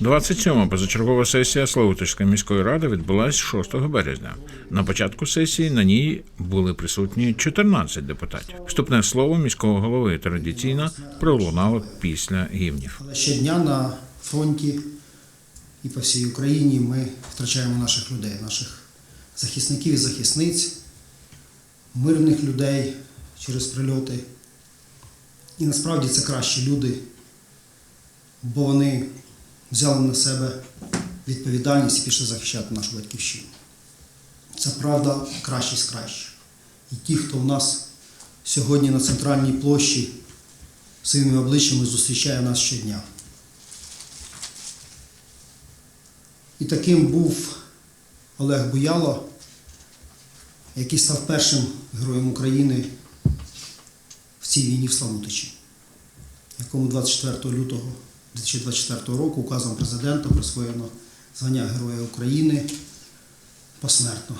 27-ма позачергова сесія Славутичської міської ради відбулась 6 березня. На початку сесії на ній були присутні 14 депутатів. Вступне слово міського голови традиційно пролунало після гімнів. Щодня на фронті і по всій Україні ми втрачаємо наших людей, наших захисників і захисниць, мирних людей через прильоти. І насправді це кращі люди, бо вони взяли на себе відповідальність і пішли захищати нашу батьківщину. Це правда кращі з кращих. І ті, хто у нас сьогодні на центральній площі своїми обличчями зустрічає нас щодня. І таким був Олег Буяло, який став першим героєм України в цій війні в Славутичі, якому 24 лютого 2024 року указом президента присвоєно звання Героя України посмертно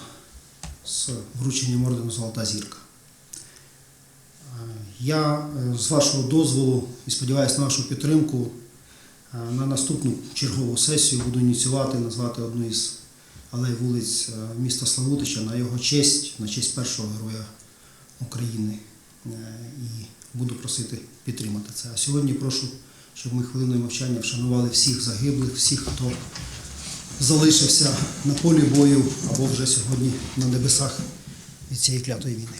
з врученням ордену Золота зірка. Я е, з вашого дозволу і сподіваюся на вашу підтримку е, на наступну чергову сесію буду ініціювати, назвати одну із алей вулиць е, міста Славутича на його честь, на честь першого героя України. Е, І буду просити підтримати це. А сьогодні прошу, щоб ми хвилиною мовчання вшанували всіх загиблих, всіх, хто залишився на полі бою або вже сьогодні на небесах від цієї клятої війни.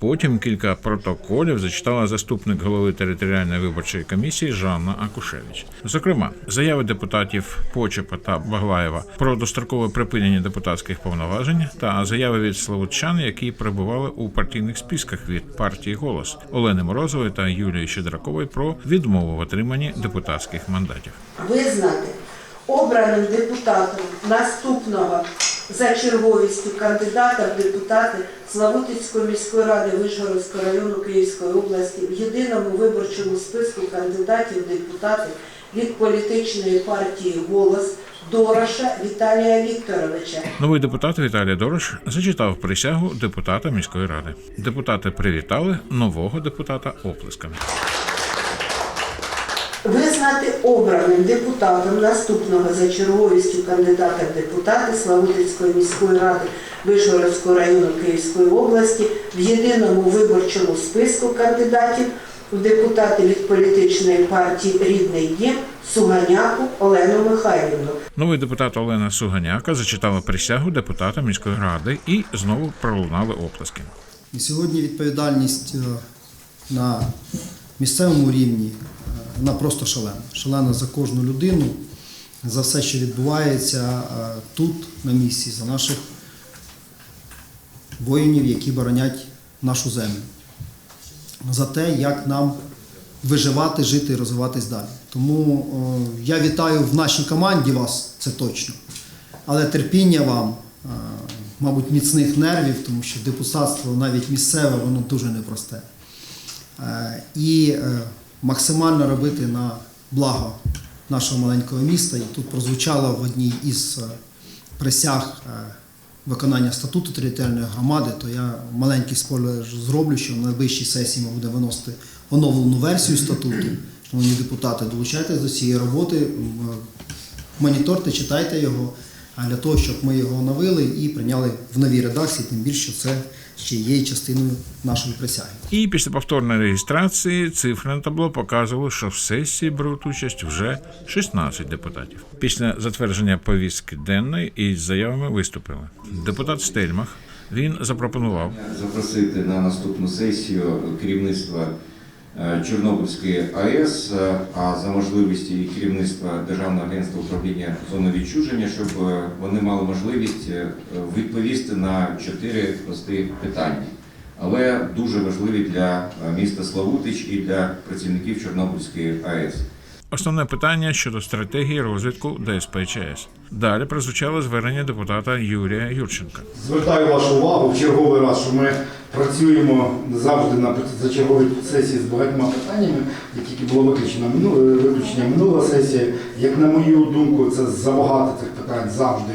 Потім кілька протоколів зачитала заступник голови територіальної виборчої комісії Жанна Акушевич. Зокрема, заяви депутатів Почепа та Баглаєва про дострокове припинення депутатських повноважень та заяви від славутчан, які перебували у партійних списках від партії Голос Олени Морозової та Юлії Щедракової про відмову в отриманні депутатських мандатів. визнати обраним депутатом наступного за черговістю кандидата в депутати Славутицької міської ради Вишгородського району Київської області в єдиному виборчому списку кандидатів в депутати від політичної партії Голос Дороша Віталія Вікторовича. Новий депутат Віталій Дорош зачитав присягу депутата міської ради. Депутати привітали нового депутата оплесками. Визнати обраним депутатом наступного за черговістю кандидата в депутати Славутицької міської ради Вишгородського району Київської області в єдиному виборчому списку кандидатів в депутати від політичної партії Рідний дім Суганяку Олену Михайлівну. Новий депутат Олена Суганяка зачитала присягу депутата міської ради і знову пролунали оплески. І сьогодні відповідальність е, на місцевому рівні вона просто шалена. Шалена за кожну людину, за все, що відбувається е, тут, на місці, за наших воїнів, які боронять нашу землю. За те, як нам виживати, жити і розвиватись далі. Тому е, я вітаю в нашій команді вас, це точно. Але терпіння вам, е, мабуть, міцних нервів, тому що депутатство навіть місцеве, воно дуже непросте. І максимально робити на благо нашого маленького міста. І тут прозвучало в одній із е, присяг е, виконання статуту територіальної громади, то я маленький спойлер зроблю, що на найближчій сесії ми будемо виносити оновлену версію статуту. Шановні депутати, долучайтесь до цієї роботи, моніторте, читайте його, для того, щоб ми його оновили і прийняли в новій редакції, тим більше це ще є частиною нашої присяги. І після повторної реєстрації цифри на табло показували, що в сесії беруть участь вже 16 депутатів. Після затвердження повістки денної із заявами виступили. Депутат Стельмах він запропонував запросити на наступну сесію керівництва Чорнобильської АЕС, е, а за можливості керівництва Державного агентства управління зони відчуження, щоб е, вони мали можливість е, відповісти на чотири прості питання. Але дуже важливі для е, міста Славутич і для працівників Чорнобильської АЕС. Основне питання щодо стратегії розвитку ДСП ЧС Далі прозвучало звернення депутата Юрія Юрченка. Звертаю вашу увагу в черговий раз, що ми працюємо завжди на зачерговій сесії з багатьма питаннями, які було виключено минуле виключення минула сесія. Як на мою думку, це забагато цих питань завжди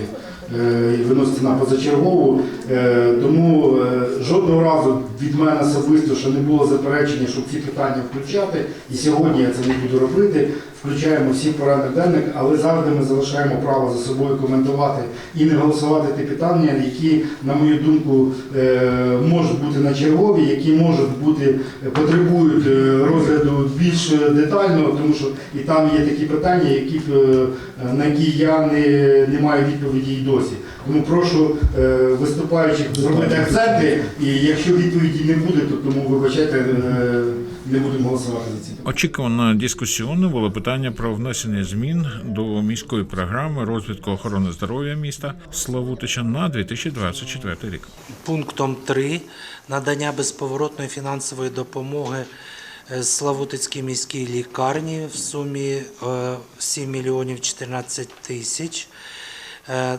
е, і виносити на позачергову. Е, Тому е, жодного разу від мене особисто, що не було заперечення, щоб ці питання включати. І сьогодні я це не буду робити. Включаємо всі порядок денник, але завжди ми залишаємо право за собою коментувати і не голосувати ті питання, які, на мою думку, е, можуть бути на чергові, які можуть бути потребують е, розгляду більш детально, тому що і там є такі питання, які е, на які я не, не маю відповіді й досі. Тому прошу е, виступаючих зробити акценти, і якщо відповіді не буде, то тому вибачайте, е, не будемо голосувати за ці питання. Очікувано дискусіонне було питання про внесення змін до міської програми розвитку охорони здоров'я міста Славутича на 2024 рік. Пунктом 3 надання безповоротної фінансової допомоги е, Славутицькій міській лікарні в сумі е, 7 мільйонів 14 тисяч. Е,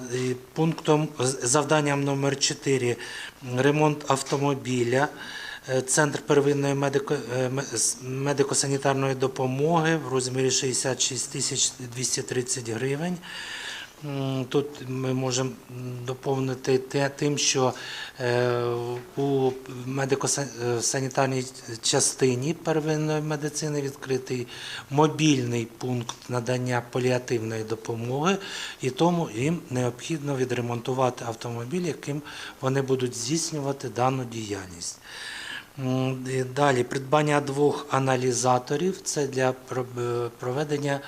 Пунктом завданням номер 4 ремонт автомобіля. Е, Центр первинної е, медико-санітарної допомоги в розмірі 66 тисяч 230 гривень. Тут ми можемо доповнити тим, що е, у медико-санітарній частині первинної медицини відкритий мобільний пункт надання паліативної допомоги, і тому їм необхідно відремонтувати автомобіль, яким вони будуть здійснювати дану діяльність. Далі. Придбання двох аналізаторів. Це для е, проведення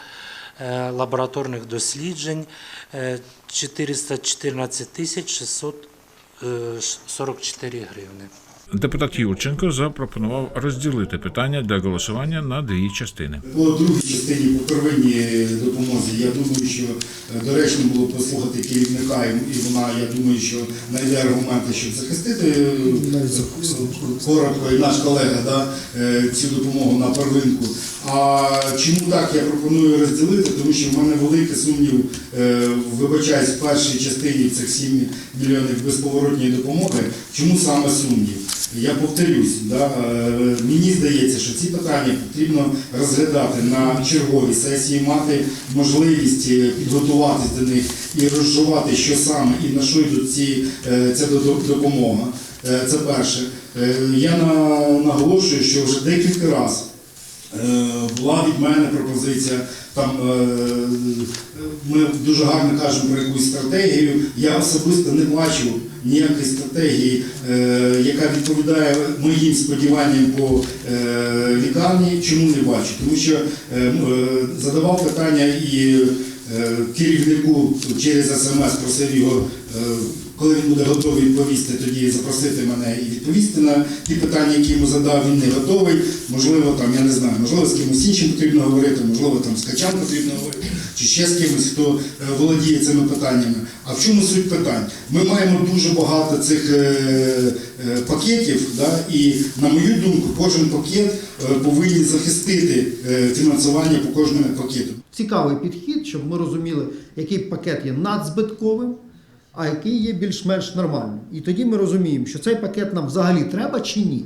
е, лабораторних досліджень. Е, 414 тисяч 644 гривни. Депутат Юрченко запропонував розділити питання для голосування на дві частини. По другій частині по первинній допомозі, я думаю, що е, доречно було послухати керівника, і вона, я думаю, що знайде аргументи, щоб захистити е, коротко, і наш колега да, е, цю допомогу на первинку. А чому так я пропоную розділити? Тому що в мене великий сумнів, е, вибачаюсь, в першій частині цих 7 мільйонів безповоротньої допомоги. Чому саме сумнів? Я повторюсь, да, е, мені здається, що ці питання потрібно розглядати на черговій сесії, мати можливість е, підготуватись до них і розжувати, що саме і на що йдуть ці, е, ця допомога. Це перше. Я наголошую, що вже декілька разів Була від мене пропозиція. Там ми дуже гарно кажемо про якусь стратегію. Я особисто не бачу ніякої стратегії, е, яка відповідає моїм сподіванням по е, лікарні. Чому не бачу? Тому що е, задавав питання і керівнику через смс, просив його. Коли він буде готовий відповісти, тоді запросити мене і відповісти на ті питання, які йому задав, він не готовий. Можливо, там, я не знаю, можливо, з кимось іншим потрібно говорити, можливо, там з Качан потрібно говорити, чи ще з кимось, хто е, володіє цими питаннями. А в чому суть питань? Ми маємо дуже багато цих е, е, пакетів, да, і, на мою думку, кожен пакет повинен захистити фінансування по кожному пакету. Цікавий підхід, щоб ми розуміли, який пакет є надзбитковим, а який є більш-менш нормальним. І тоді ми розуміємо, що цей пакет нам взагалі треба чи ні.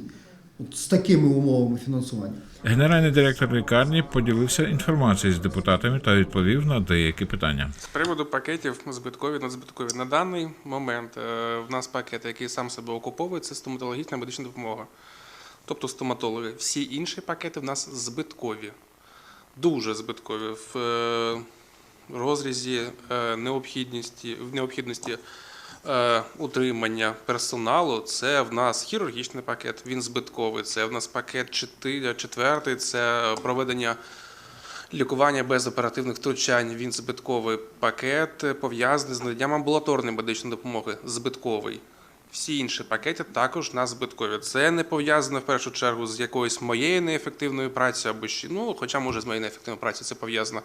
От з такими умовами фінансування. Генеральний директор лікарні поділився інформацією з депутатами та відповів на деякі питання. З приводу пакетів збиткові, надзбиткові. На даний момент е, в нас пакет, який сам себе окуповує, це стоматологічна медична допомога. Тобто стоматологи. Всі інші пакети в нас збиткові. Дуже збиткові. В е, розрізі е, необхідності, необхідності е, утримання персоналу це в нас хірургічний пакет, він збитковий. Це в нас пакет четвертий, це проведення лікування без оперативних втручань. Він збитковий пакет пов'язаний з наданням амбулаторної медичної допомоги. Збитковий. Всі інші пакети також на збиткові. Це не пов'язано в першу чергу з якоюсь моєю неефективною працею або ще, ну, хоча може з моєю неефективною працею це пов'язано.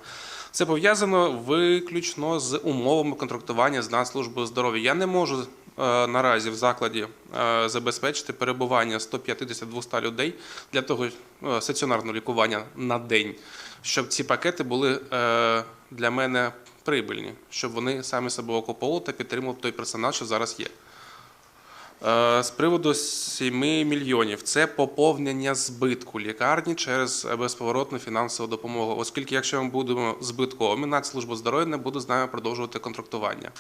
Це пов'язано виключно з умовами контрактування з Нацслужбою здоров'я. Я не можу е, наразі в закладі е, забезпечити перебування 150-200 людей для того е, стаціонарного лікування на день, щоб ці пакети були е, для мене прибильні, щоб вони самі себе окуповували та підтримували той персонал, що зараз є. Е, З приводу 7 мільйонів це поповнення збитку лікарні через безповоротну фінансову допомогу, оскільки якщо ми будемо збитковими, Нацслужба здоров'я не буде з нами продовжувати контрактування.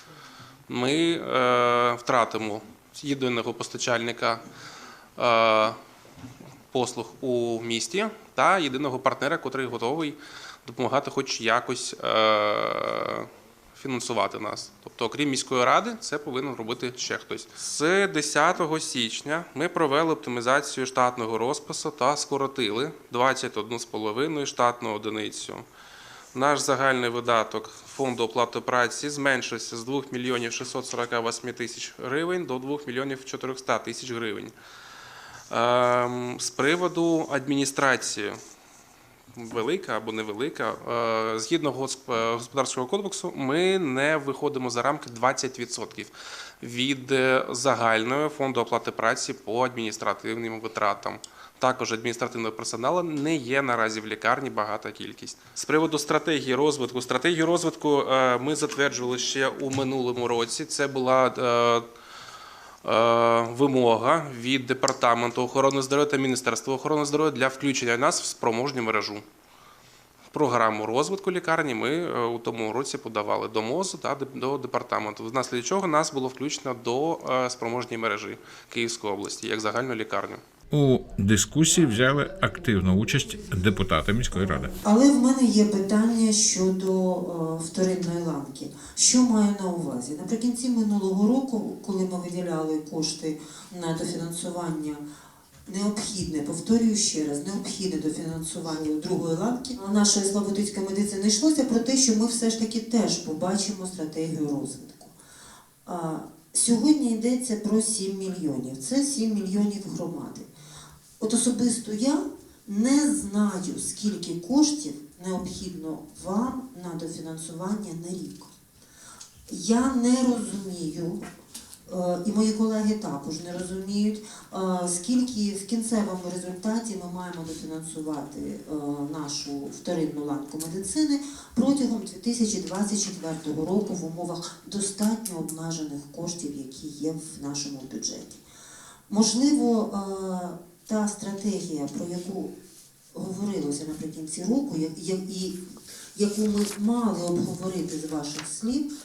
ми е, втратимо єдиного постачальника е, послуг у місті та єдиного партнера, який готовий допомагати хоч якось е, фінансувати нас. Тобто, окрім міської ради, це повинен робити ще хтось. З 10 січня ми провели оптимізацію штатного розпису та скоротили 21,5 штатну одиницю. Наш загальний видаток фонду оплати праці зменшився з 2 мільйонів 648 тисяч гривень до 2 мільйонів 400 тисяч гривень. Ем, З приводу адміністрації, велика або невелика, е, згідно е, господарського кодексу, ми не виходимо за рамки 20% від е, загального фонду оплати праці по адміністративним витратам. Також адміністративного персоналу не є наразі в лікарні багата кількість. З приводу стратегії розвитку. Стратегію розвитку ми затверджували ще у минулому році. Це була вимога від департаменту охорони здоров'я та Міністерства охорони здоров'я для включення нас в спроможню мережу. Програму розвитку лікарні ми е, у тому році подавали до МОЗу та до департаменту. Внаслідок чого нас було включено до спроможній мережі Київської області як загальну лікарню. У дискусії взяли активну участь депутати міської ради. Але в мене є питання щодо е, вторинної ланки. Що маю на увазі? Наприкінці минулого року, коли ми виділяли кошти на дофінансування, необхідне, повторюю ще раз, необхідне дофінансування другої ланки нашої славутицької медицини йшлося про те, що ми все ж таки теж побачимо стратегію розвитку. Сьогодні йдеться про 7 мільйонів. Це 7 мільйонів громади. От особисто я не знаю, скільки коштів необхідно вам на дофінансування на рік. Я не розумію, і мої колеги також не розуміють, е, скільки в кінцевому результаті ми маємо дофінансувати е, нашу вторинну ланку медицини протягом 2024 року в умовах достатньо обмежених коштів, які є в нашому бюджеті. Можливо, е, та стратегія, про яку говорилося наприкінці року, і яку ми мали обговорити з ваших слів, е,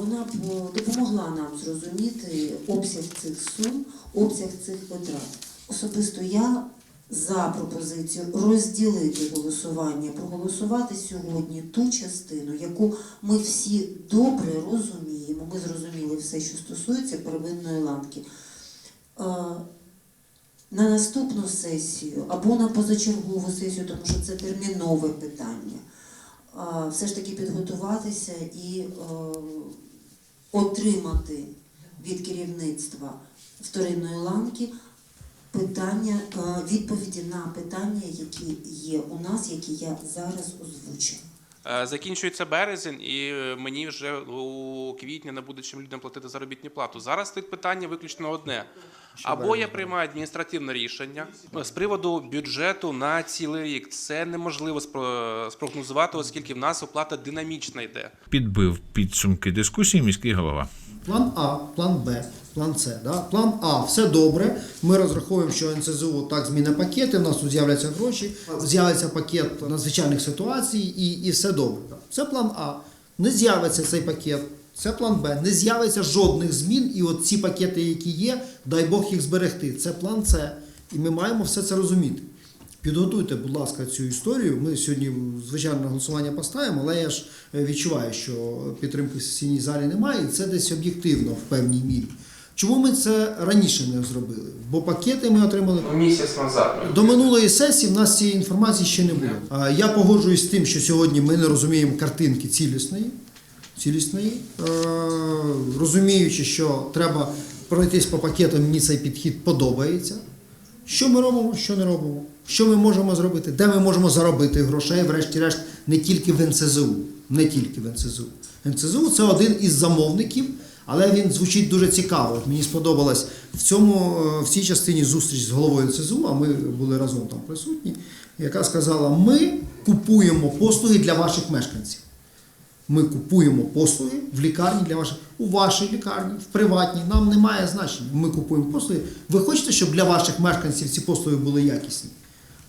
вона допомогла нам зрозуміти обсяг цих сум, обсяг цих витрат. Особисто я за пропозицію розділити голосування, проголосувати сьогодні ту частину, яку ми всі добре розуміємо. Ми зрозуміли все, що стосується первинної ланки. На наступну сесію або на позачергову сесію, тому що це термінове питання, все ж таки підготуватися і е, отримати від керівництва вторинної ланки питання, е, відповіді на питання, які є у нас, які я зараз озвучила. Е, Закінчується березень, і е, мені вже у квітні не буде чим людям платити заробітну плату. Зараз стоїть питання виключно одне. Або я приймаю адміністративне рішення з приводу бюджету на цілий рік. Це неможливо спрогнозувати, оскільки в нас оплата динамічна йде. Підбив підсумки дискусії міський голова. План А, план Б, план С. Да? План А все добре. Ми розраховуємо, що НСЗУ так зміни пакети, в нас тут з'являться гроші, з'явиться пакет надзвичайних ситуацій і, і все добре. Це план А. Не з'явиться цей пакет. Це план Б. Не з'явиться жодних змін, і от ці пакети, які є, дай Бог їх зберегти. Це план С. І ми маємо все це розуміти. Підготуйте, будь ласка, цю історію. Ми сьогодні, звичайно, на голосування поставимо, але я ж е, відчуваю, що підтримки в сесійній залі немає, і це десь об'єктивно в певній мірі. Чому ми це раніше не зробили? Бо пакети ми отримали Місяць назад. до минулої сесії. В нас цієї інформації ще не було. А, Я погоджуюсь з тим, що сьогодні ми не розуміємо картинки цілісної, цілісної, е, розуміючи, що треба пройтись по пакетам, мені цей підхід подобається. Що ми робимо, що не робимо? Що ми можемо зробити? Де ми можемо заробити грошей, врешті-решт, не тільки в НСЗУ. Не тільки в НСЗУ. НСЗУ це один із замовників, але він звучить дуже цікаво. Мені сподобалась в цьому е, в цій частині зустріч з головою НСЗУ, а ми були разом там присутні, яка сказала: ми купуємо послуги для ваших мешканців. Ми купуємо послуги в лікарні для ваших у вашій лікарні, в приватній. Нам немає значення. Ми купуємо послуги. Ви хочете, щоб для ваших мешканців ці послуги були якісні?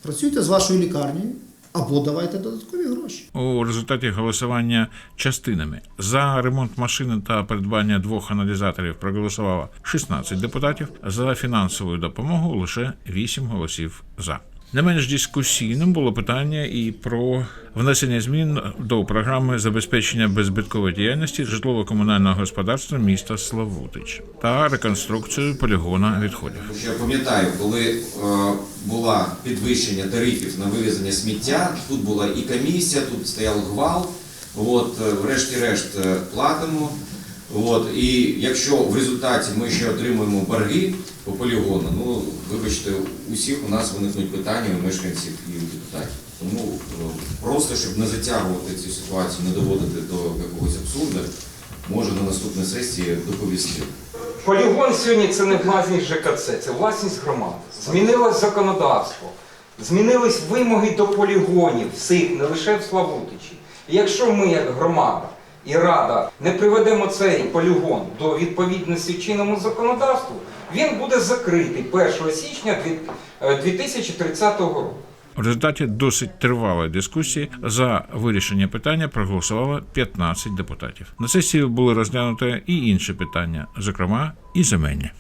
Працюйте з вашою лікарнею, або давайте додаткові гроші. У результаті голосування частинами за ремонт машини та придбання двох аналізаторів проголосувало 16 депутатів. За фінансову допомогу лише 8 голосів за. Не менш дискусійним було питання і про внесення змін до програми забезпечення беззбиткової діяльності житлово-комунального господарства міста Славутич та реконструкцію полігона відходів. Я пам'ятаю, коли е, було підвищення тарифів на вивезення сміття, тут була і комісія, тут стояв гвалт. От, е, врешті-решт е, платимо. От, і якщо в результаті ми ще отримуємо борги по полігону, ну вибачте, усіх у нас виникнуть питання у мешканців і у депутатів. Тому е, просто щоб не затягувати цю ситуацію, не доводити до якогось абсурду, може на наступній сесії доповісти. Полігон сьогодні це не власність ЖКЦ, це власність громади. Змінилось законодавство, змінились вимоги до полігонів всіх, не лише в Славутичі. І якщо ми, як громада і рада, не приведемо цей полігон до відповідності чинному законодавству, він буде закритий 1 січня е, 2030 року. В результаті досить тривалої дискусії за вирішення питання проголосувало 15 депутатів. На сесії були розглянуті і інші питання, зокрема і земельні.